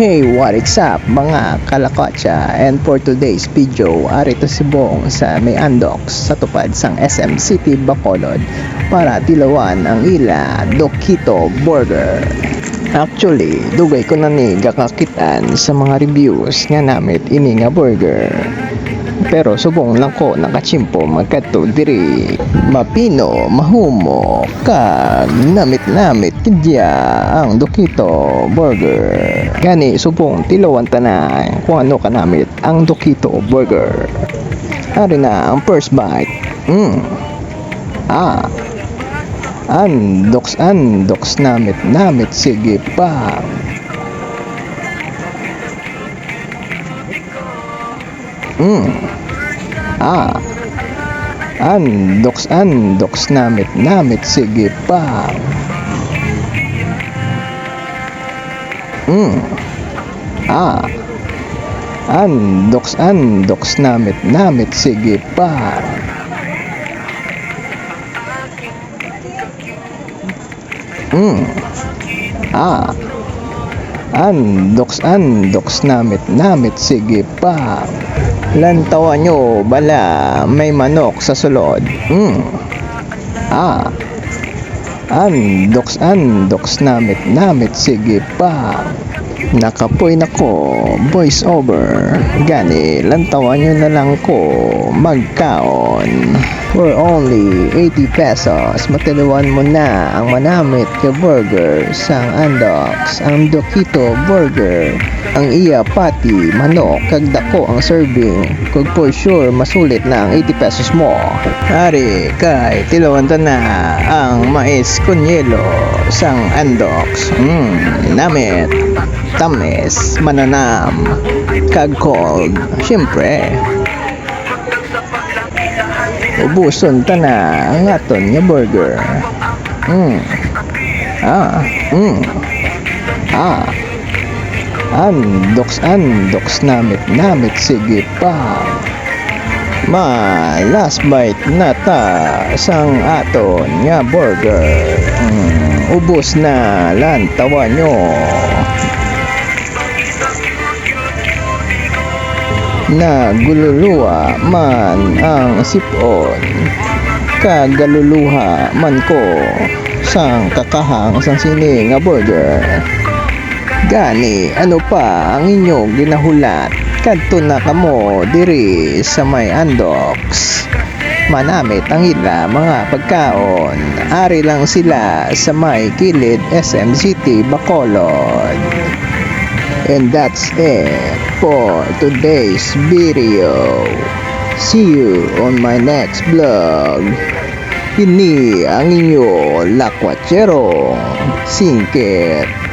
Hey, what is up mga kalakotsa? And for today's video, arito si Bong sa May Andox sa tupad sang SM City, Bacolod para tilawan ang ila Dokito Burger. Actually, dugay ko na ni gakakitan sa mga reviews nga namit ini nga burger. Pero subong lang ko nakachimpo magkadto diri mapino mahumo kag namit-namit kidya ang Dokito Burger. Gani subong tilawan tanan kung ano ka namit ang Dokito Burger. Ari na ang first bite. Mm. Ah. Andoks andoks namit namit sige pa. Mm. Ah. Andoks andoks namit namit sige pa. Mm. Ah. Andoks andoks namit namit sige pa. Mm. Ah. Andoks andoks namit namit sige pa. Lantawan nyo bala may manok sa sulod. Mm. Ah. Andoks andoks namit namit sige pa. Nakapoy na ko, voice over. Gani, lantawan nyo na lang ko magkaon. For only 80 pesos, matuluan mo na ang manamit ka burger sang Andox, ang Dokito Burger. Ang iya pati, manok, kag dako ang serving. Kag for sure, masulit na ang 80 pesos mo. Ari, kay, tilawan ta na ang mais kunyelo sang Andox. Mm, namit tamis, mananam, kag cold. Siyempre, ubuson ta na ang aton nga burger. Mm. Ah, mm. Ah. Andoks, andoks, namit, namit, sige pa. Ma, last bite na ta sang aton nga burger. Mm, ubos na lantawan nyo. Nagululuwa man ang sipon. Kagaluluha man ko Sang kakahang sang sini nga burger. Gani, ano pa ang inyong ginahulat? Kadto na kamo diri sa may andox. Manamit ang ila mga pagkaon. Ari lang sila sa may kilid SM City, Bacolod And that's it for today's video. See you on my next vlog. Ini ang inyo lakwachero, singkit